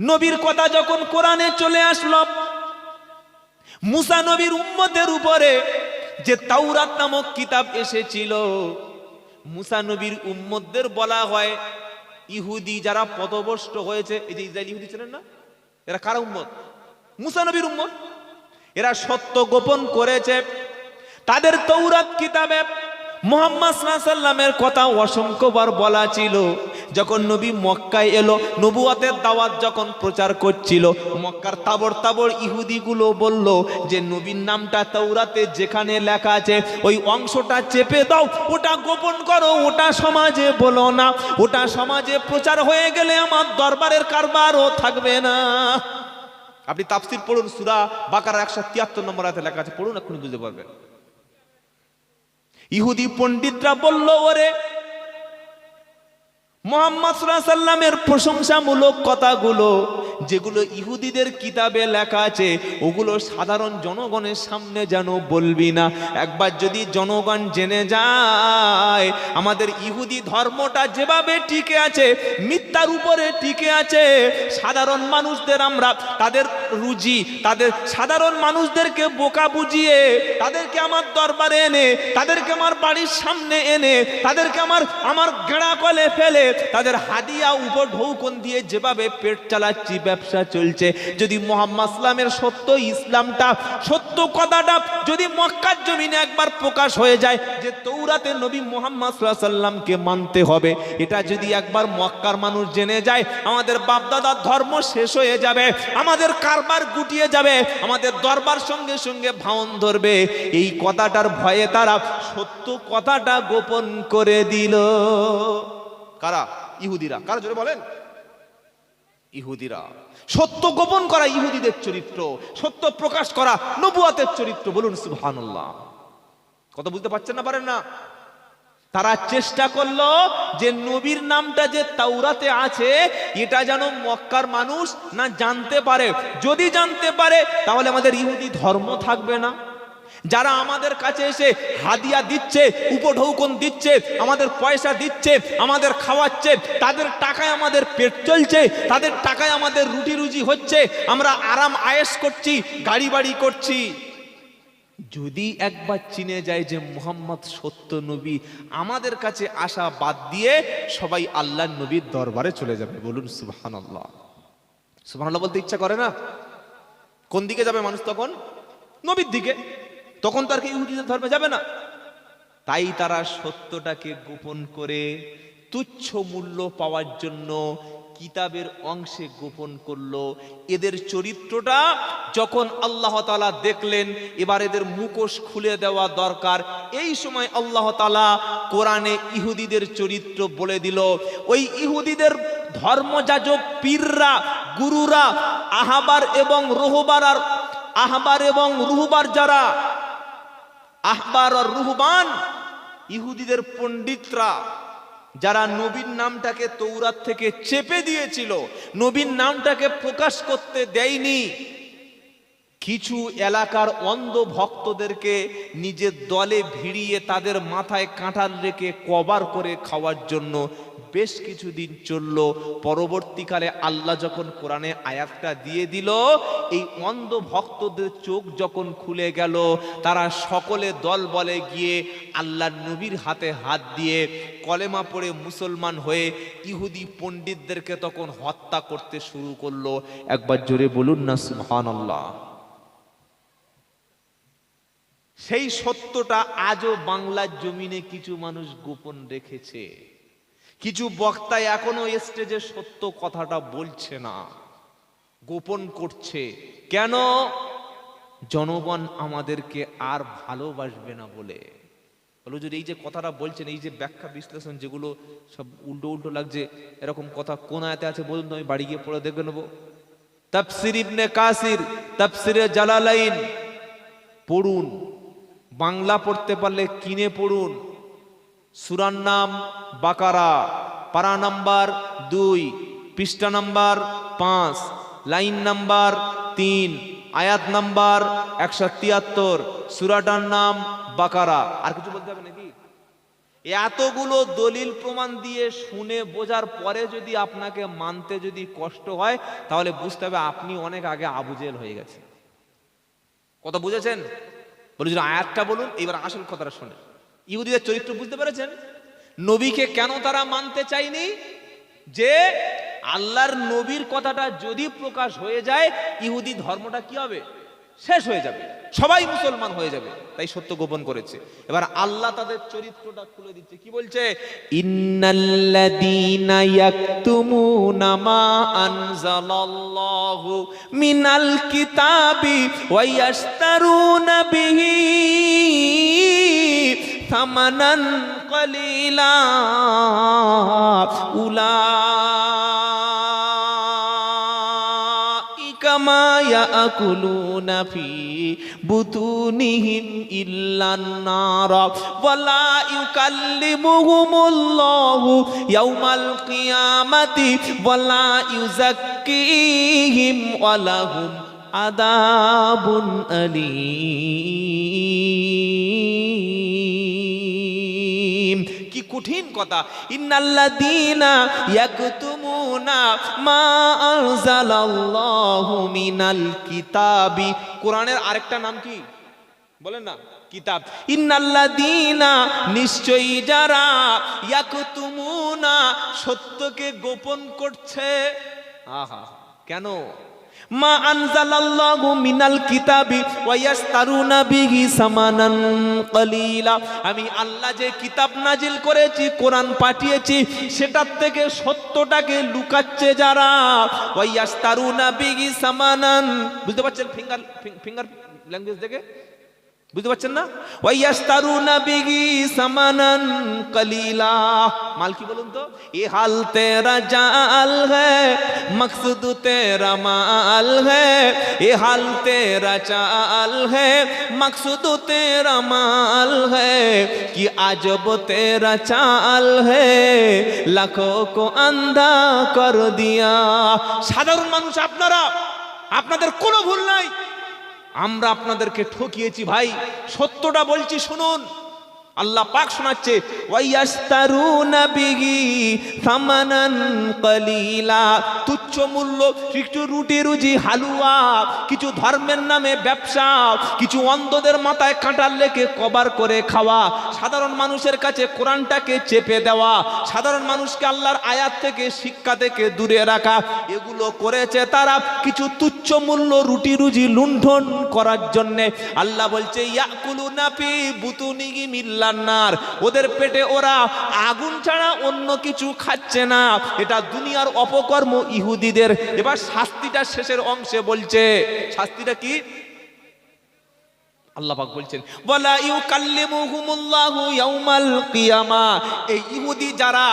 নবীর কথা যখন কোরআনে চলে আসলো, মুসা নবীর উম্মতের উপরে যে তাওরাত নামক কিতাব এসেছিল, মুসা নবীর উম্মতদের বলা হয় ইহুদি যারা পদভষ্ট হয়েছে। এই যে ইসরায়েল ইহুদি ছিলেন না? এরা কারা উম্মত? মুসা নবীর উম্মত। এরা সত্য গোপন করেছে। তাদের তৌরাত কিতাবে মোহাম্মদ সাল্লামের কথা অসংখ্যবার বলা ছিল। যখন নবী মক্কায় এলো নবুয়াতের দাওয়াত যখন প্রচার করছিল, মক্কার তাবর তাবর ইহুদিগুলো বলল যে, নবীর নামটা তৌরাতে যেখানে লেখা আছে, ওই অংশটা চেপে দাও, ওটা গোপন করো, ওটা সমাজে বলো না, ওটা সমাজে প্রচার হয়ে গেলে আমার দরবারের কারবারও থাকবে না। আপনি তাফসির পড়ুন, সুরা বাকার একশো তিয়াত্তর নম্বর হাতে লেখা আছে, পড়ুন, এক্ষুনি বুঝতে পারবেন। ইহুদি পণ্ডিতরা বলল ওরে মোহাম্মদ সাল্লামের প্রশংসামূলক কথাগুলো যেগুলো ইহুদিদের কিতাবে লেখা আছে, ওগুলো সাধারণ জনগণের সামনে যেন বলবি না। একবার যদি জনগণ জেনে যায়, আমাদের ইহুদি ধর্মটা যেভাবে টিকে আছে, মিথ্যার উপরে টিকে আছে, সাধারণ মানুষদের আমরা তাদের রুজি, তাদের সাধারণ মানুষদেরকে বোকা বুঝিয়ে, তাদেরকে আমার দরবারে এনে, তাদেরকে আমার বাড়ির সামনে এনে, তাদেরকে আমার আমার গেড়া কলে ফেলে, তাদের হাদিয়া উপর ঢৌকন দিয়ে যেভাবে পেট চালাচ্ছি ব্যবসা চলছে। যদি মোহাম্মদ ইসলামের সত্য ইসলামটা, সত্য কথাটা যদি মক্কার জমিনে একবার প্রকাশ হয়ে যায় যে তৌরাতে নবী মোহাম্মদ সাল্লামকে মানতে হবে, এটা যদি একবার মক্কার মানুষ জেনে যায়, আমাদের বাপদাদার ধর্ম শেষ হয়ে যাবে, আমাদের কারবার গুটিয়ে যাবে, আমাদের দরবার সঙ্গে সঙ্গে ভাওন ধরবে, এই কথাটার ভয়ে তারা সত্য কথাটা গোপন করে দিল। কারা? ইহুদিরা। কারা? জোরে বলেন। ইহুদিরা। সত্য গোপন করা ইহুদিদের চরিত্র, সত্য প্রকাশ করা নবুয়াতের চরিত্র, বলুন সুবহানাল্লাহ। কথা বুঝতে পারছেন না, পারেন না? তারা চেষ্টা করল যে নবীর নামটা যে তাওরাতে আছে, এটা যেন মক্কার মানুষ না জানতে পারে। যদি জানতে পারে, তাহলে আমাদের ইহুদি ধর্ম থাকবে না। যারা আমাদের কাছে এসে হাদিয়া দিচ্ছে, উপঢৌকন দিচ্ছে, আমাদের পয়সা দিচ্ছে, আমাদের খাওয়াচ্ছে, তাদের টাকায় আমাদের পেট চলছে, তাদের টাকায় আমাদের রুটি রুজি হচ্ছে, আমরা আরাম আয়েস করছি, গাড়ি বাড়ি করছি। যদি একবার চিনে যায় যে মোহাম্মদ সত্য নবী, আমাদের কাছে আসা বাদ দিয়ে সবাই আল্লাহ নবীর দরবারে চলে যাবে। বলুন সুবহান আল্লাহ বলতে ইচ্ছা করে না? কোন দিকে যাবে মানুষ তখন? নবীর দিকে। তখন তো আর কি ইহুদিদের ধর্মে যাবে না। তাই তারা সত্যটাকে গোপন করে তুচ্ছ মূল্য পাওয়ার জন্য কিতাবের অংশে গোপন করল। এদের চরিত্রটা যখন আল্লাহ তালা দেখলেন, এবার এদের মুখোশ খুলে দেওয়া দরকার। এই সময় আল্লাহ তালা কোরআনে ইহুদিদের চরিত্র বলে দিল, ওই ইহুদিদের ধর্মযাজক পীররা, গুরুরা, আহাবার এবং রোহবার আর আহবার এবং রুহবার যারা আহবার আর রুহবান, ইহুদিদের পণ্ডিতরা, যারা নবীন নামটাকে তৌরাত থেকে চেপে দিয়েছিল নবীন নামটাকে প্রকাশ করতে দেয়নি, কিছু এলাকার অন্ধ ভক্তদেরকে নিজের দলে ভিড়িয়ে তাদের মাথায় কাঁঠাল রেখে কভার করে খাওয়ার জন্য বেশ কিছুদিন চলল। পরবর্তীকালে আল্লাহ যখন কোরআনে আয়াতটা দিয়ে দিল, এই অন্ধ ভক্তদের চোখ যখন খুলে গেল, তারা সকলে দল বলে গিয়ে আল্লাহ নবীর হাতে হাত দিয়ে কলেমা পড়ে মুসলমান হয়ে ইহুদি পণ্ডিতদেরকে তখন হত্যা করতে শুরু করল। একবার জোরে বলুন না, সুবহানাল্লাহ। সেই সত্যটা আজও বাংলার জমিনে কিছু মানুষ গোপন রেখেছে। কিছু বক্তা এখনও স্টেজে সত্য কথাটা বলছে না, গোপন করছে। কেন? জনগণ আমাদেরকে আর ভালোবাসবে না বলে। বলো যদি এই যে কথাটা বলছেন, এই যে ব্যাখ্যা বিশ্লেষণ যেগুলো সব উল্টো উল্টো লাগছে, এরকম কথা কোন আয়তে আছে বলুন তো, আমি বাড়ি গিয়ে পড়ে দেখে নেব। তাফসির ইবনে কাসির, তাফসিরে জালালাইন, পড়ুন। বাংলা পড়তে পারলে কিনে পড়ুন। সুরার নাম বাকারা, পারা নাম্বার দুই, পৃষ্ঠা নাম্বার পাঁচ, লাইন নাম্বার তিন, আয়াত নাম্বার একশো তিয়াত্তর, সুরাটার নাম বাকারা। আর কিছু বলতে হবে নাকি? এতগুলো দলিল প্রমাণ দিয়ে শুনে বোঝার পরে যদি আপনাকে মানতে যদি কষ্ট হয়, তাহলে বুঝতে হবে আপনি অনেক আগে আবুজেল হয়ে গেছে কথা বুঝেছেন? বলেছিল আয়াতটা বলুন, এবার আসল কথাটা শুনে। ইহুদিদের চরিত্র বুঝতে পেরেছেন? নবীকে কেন তারা মানতে চায়নি? যে আল্লাহর নবীর কথাটা যদি প্রকাশ হয়ে যায়, ইহুদি ধর্মটা কি হবে? শেষ হয়ে যাবে। সবাই মুসলমান হয়ে যাবে। তাই সত্য গোপন করেছে। এবার আল্লাহ তাদের চরিত্রটা খুলে দিচ্ছে। কি বলছে? ইন্নাল্লাযীনা ইয়াকতুমুনা মা আনজালাল্লাহু মিনাল কিতাবি ওয়া ইয়াশতারুনা বিহি থামানান কলিলা উলাইকা মা ইয়াকুলুনা ফি বুতুনিহিম ইল্লান নার। ওয়ালা ইউকাল্লিমুহুমুল্লাহু ইয়াউমাল কিয়ামাতি ওয়ালা ইউযাক্কিহিম ওয়ালাহুম আদাবুন আলীম। কি কঠিন কথা? ইন্নাল্লাযীনা ইয়াকতুমুনা মা আনজালাল্লাহু মিনাল কিতাবি। কোরআনের আরেকটা নাম কি? বলেন না, কিতাব। ইন্নাল্লাযীনা, নিশ্চয়ই যারা ইয়াকতুমুনা সত্যকে গোপন করছে। আহা, কেন? মা আনজালাল্লাহু মিনাল কিতাবি ওয়া ইয়াস্তারুনা বিহি সামানান কলিলা। আমি আল্লাহ যে কিতাব নাজিল করেছি, কোরআন পাঠিয়েছি, সেটার থেকে সত্যটাকে লুকাচ্ছে যারা। ওয়া ইয়াস্তারুনা বিহি সামানান। বুঝতে পারছেন? ফিঙ্গার ফিঙ্গার ল্যাঙ্গুয়েজ দেখে? বুঝতে পারছেন না? ওয়াইয়াস্তারুনা বিহি সামানান কলিলা। মাল কি বলুন তো? এ হাল তেরা জাল হ্যায় মকসদ তেরা মাল হে। এ হাল তেরা চাল হ্যায় মকসদ তেরা মাল হ্যায় কি আজব তেরা চাল হ্যায় লাখো কো আন্ধা কর দিয়া। সাধারণ মানুষ আপনারা, আপনাদের কোনো ভুল নাই। আমরা আপনাদেরকে ঠকিয়েছি ভাই। সত্যটা বলছি শুনুন। আল্লাহ পাক শোনাচ্ছে তুচ্ছ মূল্য, একটু রুটি রুজি, হালুয়া, কিছু ধর্মের নামে ব্যবসা, কিছু অন্ধদের মাথায় কাঁটার লেকে কভার করে খাওয়া, সাধারণ মানুষের কাছে কোরআনটাকে চেপে দেওয়া, সাধারণ মানুষকে আল্লাহর আয়াত থেকে, শিক্ষা থেকে দূরে রাখা, এগুলো করেছে তারা কিছু তুচ্ছ মূল্য, রুটি রুজি লুণ্ঠন করার জন্যে। আল্লাহ বলছে ইয়াকুলু নাফি বুতুনিগি মিল্লান্নার ওদের পেটে ওরা আগুন ছাড়া অন্য কিছু খাচ্ছে না। এটা দুনিয়ার অপকর্ম ইহুদিদের। এবার শাস্তিটা শেষের অংশে বলছে। শাস্তিটা কি? আল্লাহ বলছেন বলছেন ইউ কাল্লিমুহুমুল্লাহু ইয়াউমাল কিয়ামা। এই ইহুদি যারা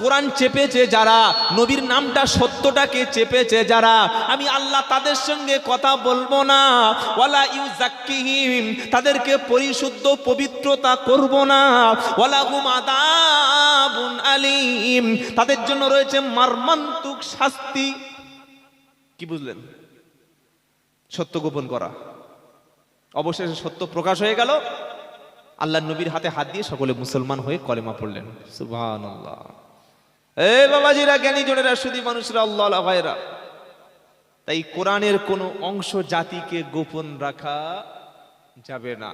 কোরআন চেপেছে যারা, নবীর নামটা সত্যটাকে চেপেছে যারা, আমি আল্লাহ তাদের সঙ্গে কথা বলব না। ওয়ালা ইউজাক্কিহিম তাদেরকে পরিশুদ্ধ পবিত্রতা করব না। ওয়ালা হুম আদাবুন আলিম, তাদের জন্য রয়েছে মারমান্তুক শাস্তি। কি বুঝলেন? সত্য গোপন করা। অবশেষে সত্য প্রকাশ হয়ে গেল। আল্লাহ নবীর হাতে হাত দিয়ে সকলে মুসলমান হয়ে কলেমা পড়লেন। সুবহান আল্লাহ এ বাবাজিরা, জ্ঞানী জনেরা শুধু মানুষরা আল্লাহ ভাইরা তাই কোরআনের কোনো অংশ জাতিকে গোপন রাখা যাবে না।